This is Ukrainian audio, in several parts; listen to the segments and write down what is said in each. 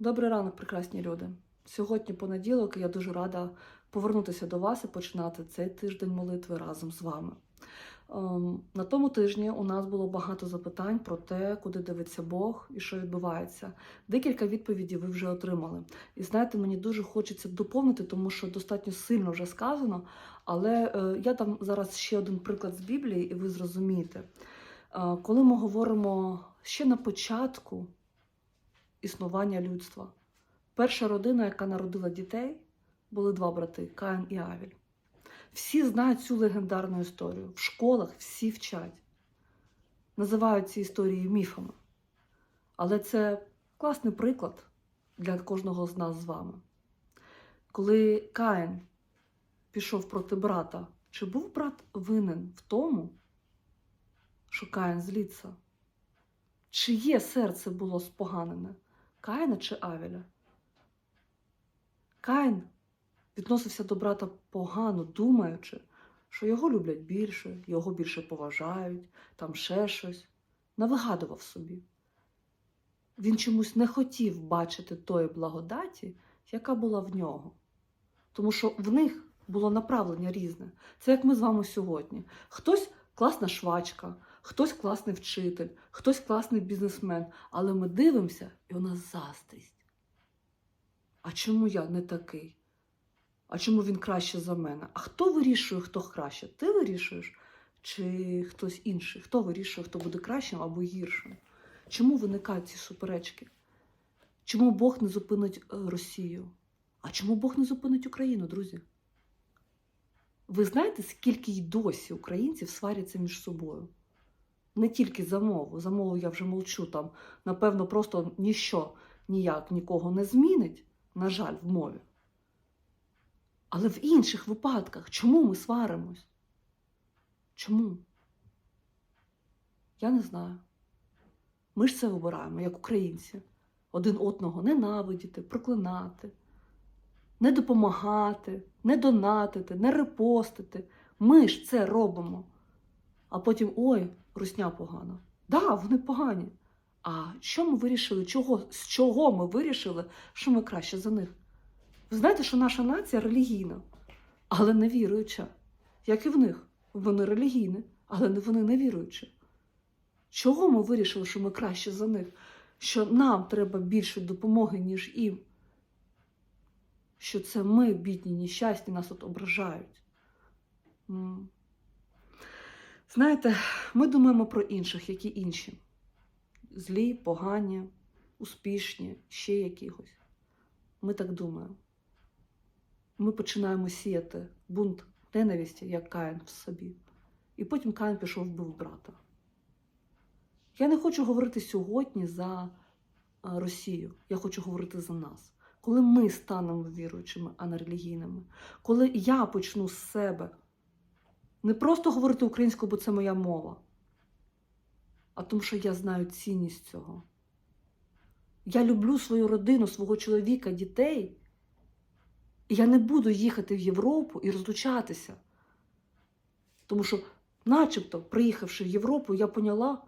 Добрий ранок, прекрасні люди. Сьогодні понеділок, і я дуже рада повернутися до вас і починати цей тиждень молитви разом з вами. Ем, На тому тижні у нас було багато запитань про те, куди дивиться Бог і що відбувається. Декілька відповідей ви вже отримали. І знаєте, мені дуже хочеться доповнити, тому що достатньо сильно вже сказано. Але е, я дам зараз ще один приклад з Біблії, і ви зрозумієте. Е, Коли ми говоримо ще на початку існування людства. Перша родина, яка народила дітей, були два брати Каїн і Авіль. Всі знають цю легендарну історію. В школах всі вчать. Називають ці історії міфами. Але це класний приклад для кожного з нас з вами. Коли Каїн пішов проти брата, чи був брат винен в тому, що Каїн зліться? Чиє серце було споганене? Каїна чи Авеля? Каїн відносився до брата погано, думаючи, що його люблять більше, його більше поважають, там ще щось. Навигадував собі. Він чомусь не хотів бачити тої благодаті, яка була в нього. Тому що в них було направлення різне. Це як ми з вами сьогодні. Хтось класна швачка, хтось класний вчитель, хтось класний бізнесмен, але ми дивимося, і у нас заздрість. А чому я не такий? А чому він краще за мене? А хто вирішує, хто краще? Ти вирішуєш чи хтось інший? Хто вирішує, хто буде кращим або гіршим? Чому виникають ці суперечки? Чому Бог не зупинить е, Росію? А чому Бог не зупинить Україну, друзі? Ви знаєте, скільки й досі українців сваряться між собою? Не тільки за мову. За мову я вже мовчу там. Напевно, просто ніщо ніяк нікого не змінить, на жаль, в мові. Але в інших випадках, чому ми сваримось? Чому? Я не знаю. Ми ж це вибираємо, як українці. Один одного ненавидіти, проклинати, не допомагати, не донатити, не репостити. Ми ж це робимо. А потім ой, русня погана. Да, вони погані. А що ми вирішили? Чого, з чого ми вирішили, що ми краще за них? Ви знаєте, що наша нація релігійна, але не віруюча. Як і в них. Вони релігійні, але вони не віруючі. Чого ми вирішили, що ми краще за них? Що нам треба більше допомоги, ніж їм? Що це ми, бідні, нещасні, нас тут ображають. Знаєте, ми думаємо про інших, які інші. Злі, погані, успішні, ще якихось. Ми так думаємо. Ми починаємо сіяти бунт ненависті, як Каїн в собі. І потім Каїн пішов вбив брата. Я не хочу говорити сьогодні за Росію. Я хочу говорити за нас. Коли ми станемо віруючими, а не релігійними, коли я почну з себе не просто говорити українською, бо це моя мова, а тому, що я знаю цінність цього. Я люблю свою родину, свого чоловіка, дітей. І я не буду їхати в Європу і розлучатися. Тому що, начебто, приїхавши в Європу, я поняла,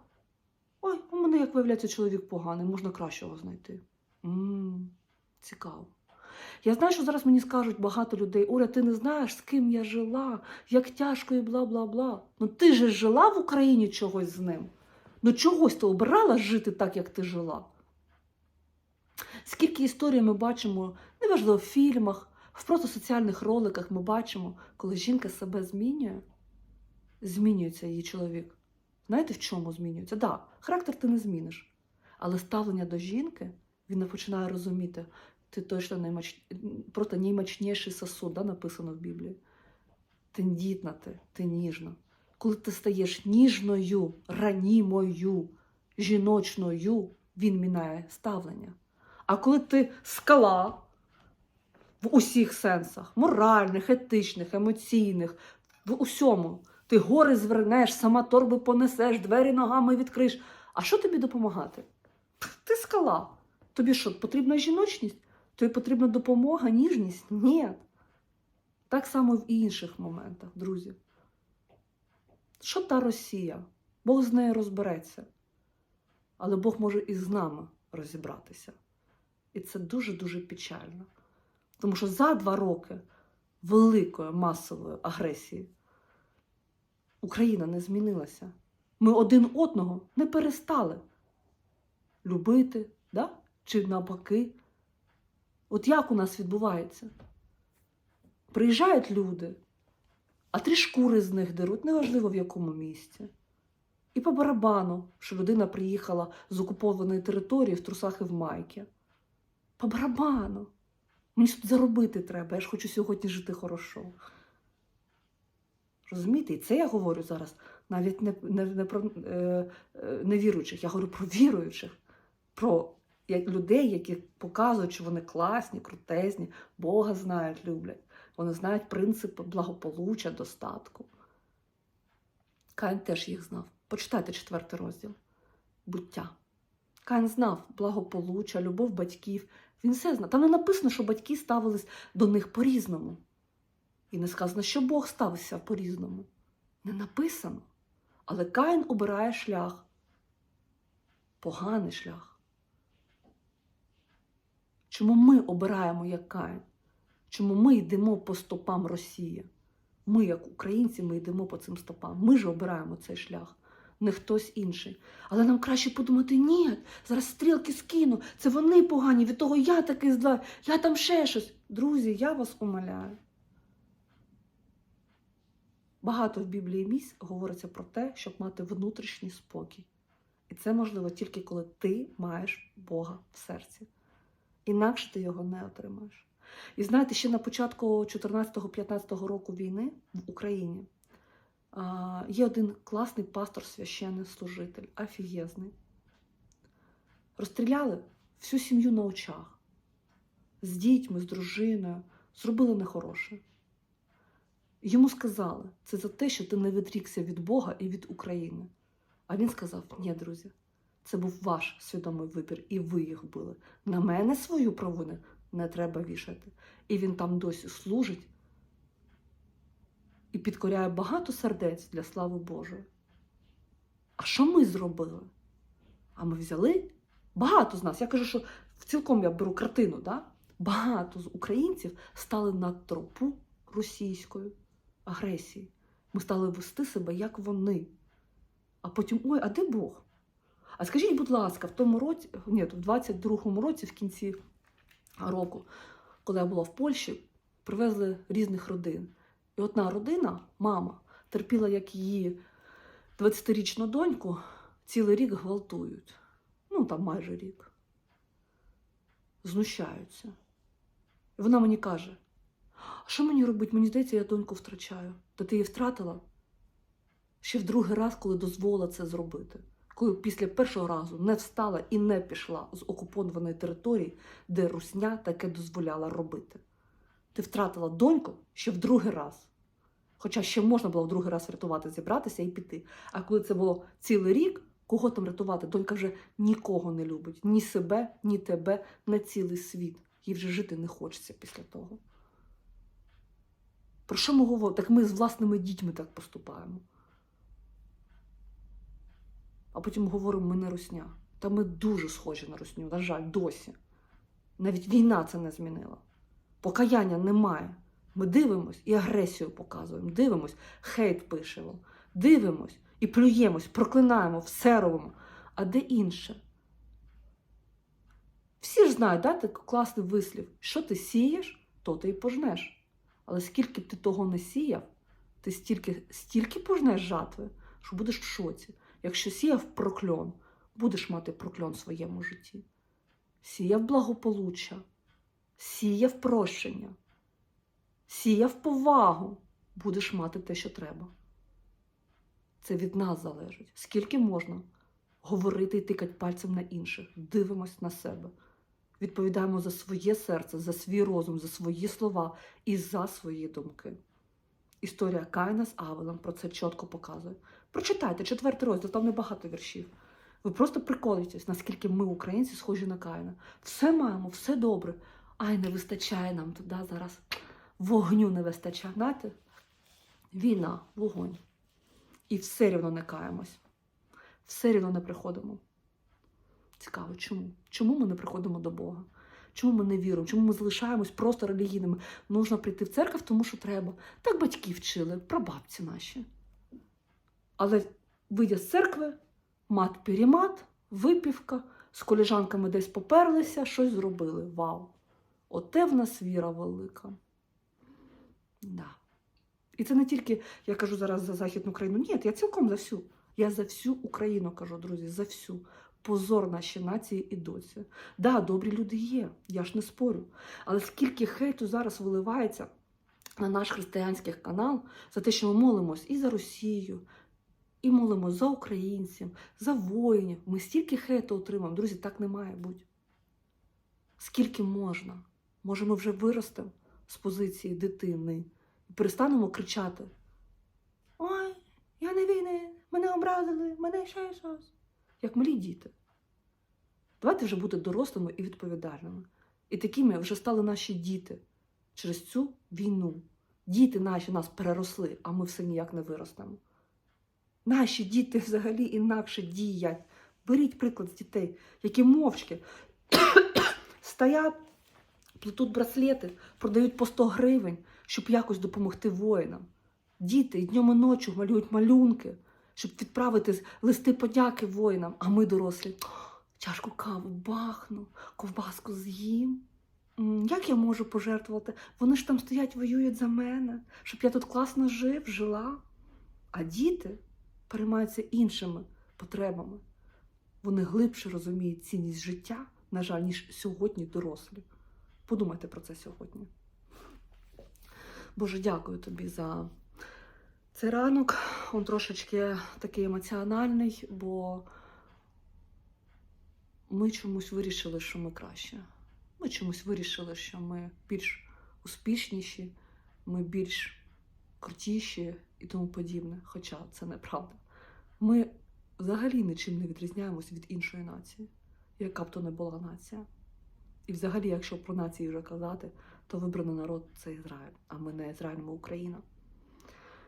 ой, у мене, як виявляється, чоловік поганий, можна кращого знайти. м цікаво. Я знаю, що зараз мені скажуть багато людей: Оля, ти не знаєш, з ким я жила, як тяжко і бла бла бла. Ну ти же жила в Україні чогось з ним. Ну чогось ти обирала жити так, як ти жила. Скільки історій ми бачимо, неважливо, в фільмах, в просто соціальних роликах ми бачимо, коли жінка себе змінює, змінюється її чоловік. Знаєте, в чому змінюється? Так, да, характер ти не зміниш. Але ставлення до жінки він починає розуміти, ти точно наймач... просто наймачніший сосуд, да, написано в Біблії. Тендітна ти, ти ніжна. Коли ти стаєш ніжною, ранімою, жіночною, він міняє ставлення. А коли ти скала в усіх сенсах моральних, етичних, емоційних, в усьому, ти гори звернеш, сама торби понесеш, двері ногами відкриєш. А що тобі допомагати? Ти скала. Тобі що, потрібна жіночність? Тобі потрібна допомога, ніжність? Ні. Так само в інших моментах, друзі. Що та Росія? Бог з нею розбереться. Але Бог може і з нами розібратися. І це дуже-дуже печально. Тому що за два роки великої масової агресії Україна не змінилася. Ми один одного не перестали любити, да? чи навпаки. От як у нас відбувається? Приїжджають люди, а три шкури з них деруть, неважливо в якому місці. І по барабану, що людина приїхала з окупованої території в трусах і в майки. По барабану. Мені ж тут заробити треба, я ж хочу сьогодні жити хорошо. Розумієте? І це я говорю зараз навіть не, не, не про е, е, невіруючих, я говорю про віруючих, про людей, які показують, що вони класні, крутезні, Бога знають, люблять. Вони знають принципи благополуччя, достатку. Каїн теж їх знав. Почитайте четвертий розділ буття. Каїн знав благополуччя, любов батьків. Він все знав. Там не написано, що батьки ставились до них по-різному. І не сказано, що Бог ставився по-різному. Не написано. Але Каїн обирає шлях. Поганий шлях. Чому ми обираємо як Каїн? Чому ми йдемо по стопам Росії? Ми, як українці, ми йдемо по цим стопам. Ми ж обираємо цей шлях, не хтось інший. Але нам краще подумати, ні, зараз стрілки скину, це вони погані, від того я такий зла, я там ще щось. Друзі, я вас умоляю. Багато в Біблії місць говориться про те, щоб мати внутрішній спокій. І це можливо тільки коли ти маєш Бога в серці. Інакше ти його не отримаєш. І знаєте, ще на початку 14-15 року війни в Україні є один класний пастор, священний служитель, афієзний. Розстріляли всю сім'ю на очах з дітьми, з дружиною, зробили нехороше. Йому сказали, це за те, що ти не відрікся від Бога і від України. А він сказав: ні, друзі, це був ваш свідомий вибір, і ви їх били. На мене свою провину не треба вішати. І він там досі служить і підкоряє багато сердець для слави Божої. А що ми зробили? А ми взяли багато з нас. Я кажу, що цілком я беру картину, да? багато з українців стали на тропу російської агресії. Ми стали вести себе, як вони. А потім, ой, а де Бог? А скажіть, будь ласка, в тому році, ні, в 22-му році, в кінці року, коли я була в Польщі, привезли різних родин. І одна родина, мама, терпіла, як її 20-річну доньку цілий рік гвалтують. Ну, там майже рік. Знущаються. І вона мені каже: а що мені робити? Мені здається, я доньку втрачаю. Та ти її втратила ще в другий раз, коли дозволила це зробити. Коли після першого разу не встала і не пішла з окупованої території, де русня таке дозволяла робити. Ти втратила доньку ще в другий раз. Хоча ще можна було в другий раз врятувати, зібратися і піти. А коли це було цілий рік, кого там рятувати? Донька вже нікого не любить, ні себе, ні тебе, не цілий світ. Їй вже жити не хочеться після того. Про що ми говоримо? Так ми з власними дітьми так поступаємо. А потім говоримо, ми не русня. Та ми дуже схожі на русню, на жаль, досі. Навіть війна це не змінила. Покаяння немає. Ми дивимось і агресію показуємо, дивимось, хейт пишемо, дивимось і плюємось, проклинаємо, все робимо. А де інше? Всі ж знають, да, такий класний вислів, що ти сієш, то ти і пожнеш. Але скільки б ти того не сіяв, ти стільки, стільки пожнеш жатви, що будеш в шоці. Якщо сіяв прокльон, будеш мати прокльон в своєму житті. Сіяв благополуччя, сіяв прощення, сіяв повагу, будеш мати те, що треба. Це від нас залежить. Скільки можна говорити і тикати пальцем на інших, дивимось на себе, відповідаємо за своє серце, за свій розум, за свої слова і за свої думки. Історія Каїна з Авелем про це чітко показує. Прочитайте четвертий розділ, там небагато віршів. Ви просто приколюєтесь, наскільки ми, українці, схожі на Каїна. Все маємо, все добре. Ай, не вистачає нам туди зараз. Вогню не вистачає. Знаєте? Війна, вогонь. І все рівно не каємось. Все рівно не приходимо. Цікаво, чому? Чому ми не приходимо до Бога? Чому ми не віримо? Чому ми залишаємось просто релігійними? Нужно прийти в церкву, тому що треба. Так батьки вчили, прабабці наші. Але вийдя з церкви, мат-перемат, випівка, з коліжанками десь поперлися, щось зробили. Вау! Оте в нас віра велика. Да. І це не тільки я кажу зараз за Західну Україну. Ні, я цілком за всю. Я за всю Україну кажу, друзі, за всю. Позор нашій нації і досі. Да, добрі люди є, я ж не спорю. Але скільки хейту зараз виливається на наш християнський канал за те, що ми молимось і за Росію, і молимось за українців, за воїнів. Ми стільки хейту отримаємо. Друзі, так не має бути. Скільки можна? Може, ми вже виростемо з позиції дитини і перестанемо кричати: Ой, я не винен, мене образили, мене ще щось. Як малі діти. Давайте вже бути дорослими і відповідальними. І такими вже стали наші діти через цю війну. Діти наші нас переросли, а ми все ніяк не виростемо. Наші діти взагалі інакше діять. Беріть приклад з дітей, які мовчки стоять, плетуть браслети, продають по 100 гривень, щоб якось допомогти воїнам. Діти і днем і ночі малюють малюнки, щоб відправити листи подяки воїнам, а ми дорослі. Чашку каву бахну, ковбаску з'їм. Як я можу пожертвувати? Вони ж там стоять, воюють за мене, щоб я тут класно жив, жила. А діти переймаються іншими потребами. Вони глибше розуміють цінність життя, на жаль, ніж сьогодні дорослі. Подумайте про це сьогодні. Боже, дякую тобі за цей ранок. Він трошечки такий емоціональний, бо ми чомусь вирішили, що ми краще. Ми чомусь вирішили, що ми більш успішніші, ми більш крутіші і тому подібне. Хоча це неправда. Ми взагалі нічим не відрізняємось від іншої нації, яка б то не була нація. І взагалі, якщо про нації вже казати, то вибраний народ це Ізраїль, а ми не Ізраїль, ми Україна.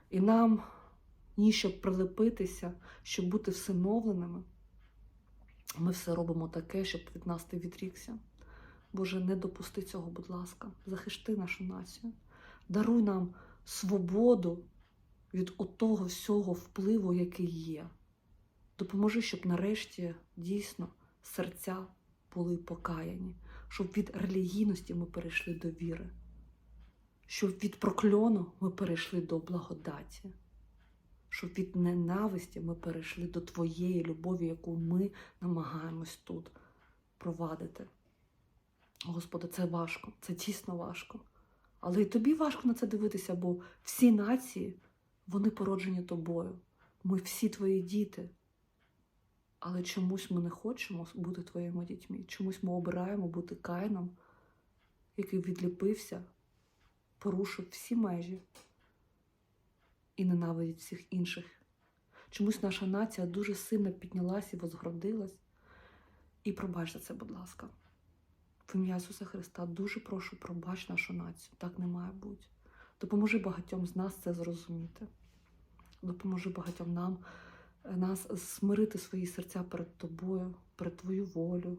І нам ні щоб прилепитися, щоб бути всиновленими, ми все робимо таке, щоб від нас ти відрікся. Боже, не допусти цього, будь ласка, захисти нашу націю, даруй нам свободу від отого всього впливу, який є. Допоможи, щоб нарешті дійсно серця були покаяні, щоб від релігійності ми перейшли до віри, щоб від прокльону ми перейшли до благодаті, щоб від ненависті ми перейшли до Твоєї любові, яку ми намагаємось тут провадити. Господи, це важко, це дійсно важко. Але і тобі важко на це дивитися, бо всі нації, вони породжені тобою. Ми всі твої діти. Але чомусь ми не хочемо бути твоїми дітьми. Чомусь ми обираємо бути кайном, який відліпився, порушив всі межі і ненавидить всіх інших. Чомусь наша нація дуже сильно піднялась і возгордилась. І пробач за це, будь ласка. В ім'я Ісуса Христа дуже прошу, пробач нашу націю. Так не має бути. Допоможи багатьом з нас це зрозуміти. Допоможи багатьом нам е, нас смирити свої серця перед тобою, перед твою волю,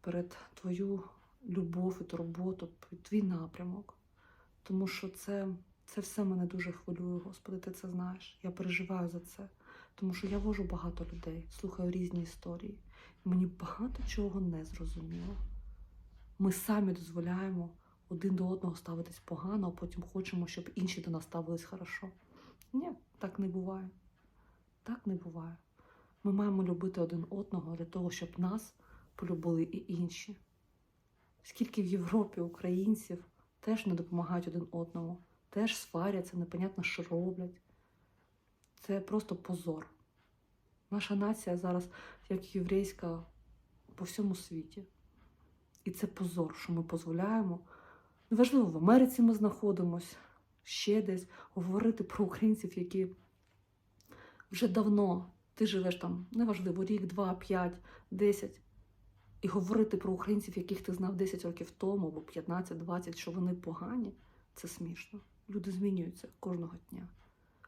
перед твою любов і турботу, перед твій напрямок. Тому що це, це все мене дуже хвилює, Господи, ти це знаєш. Я переживаю за це. Тому що я вожу багато людей, слухаю різні історії. Мені багато чого не зрозуміло. Ми самі дозволяємо один до одного ставитись погано, а потім хочемо, щоб інші до нас ставились хорошо. Ні, так не буває. Так не буває. Ми маємо любити один одного для того, щоб нас полюбили і інші. Скільки в Європі українців теж не допомагають один одному, теж сваряться, непонятно, що роблять. Це просто позор. Наша нація зараз, як єврейська, по всьому світі. І це позор, що ми дозволяємо. Неважливо, в Америці ми знаходимося, ще десь говорити про українців, які вже давно ти живеш там, неважливо, рік, два, п'ять, десять. І говорити про українців, яких ти знав 10 років тому, або 15-20, що вони погані, це смішно. Люди змінюються кожного дня,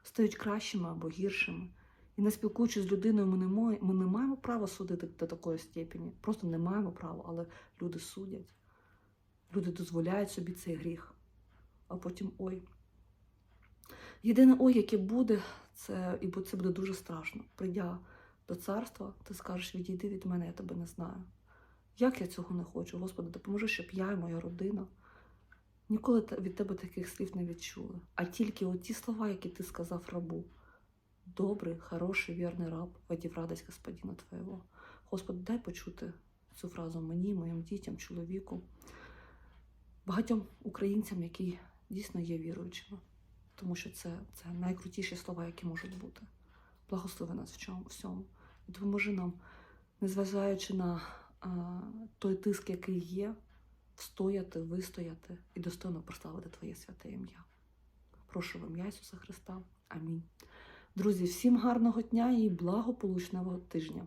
стають кращими або гіршими. І не спілкуючись з людиною, ми не, мо- ми не маємо права судити до такої степені. Просто не маємо права, але люди судять. Люди дозволяють собі цей гріх, а потім ой. Єдине ой, яке буде, це і це буде дуже страшно. Прийдя до царства, ти скажеш, відійди від мене, я тебе не знаю. Як я цього не хочу? Господи, допоможи, щоб я і моя родина ніколи від тебе таких слів не відчули. А тільки оті слова, які ти сказав рабу. Добрий, хороший, вірний раб, войди в радость Господина Твоєго. Господи, дай почути цю фразу мені, моїм дітям, чоловіку, багатьом українцям, які дійсно є віруючими. Тому що це, це найкрутіші слова, які можуть бути. Благослови нас в чому всьому. І допоможи нам, незважаючи на а, той тиск, який є, встояти, вистояти і достойно прославити Твоє святе ім'я. Прошу в ім'я Ісуса Христа. Амінь. Друзі, всім гарного дня і благополучного тижня.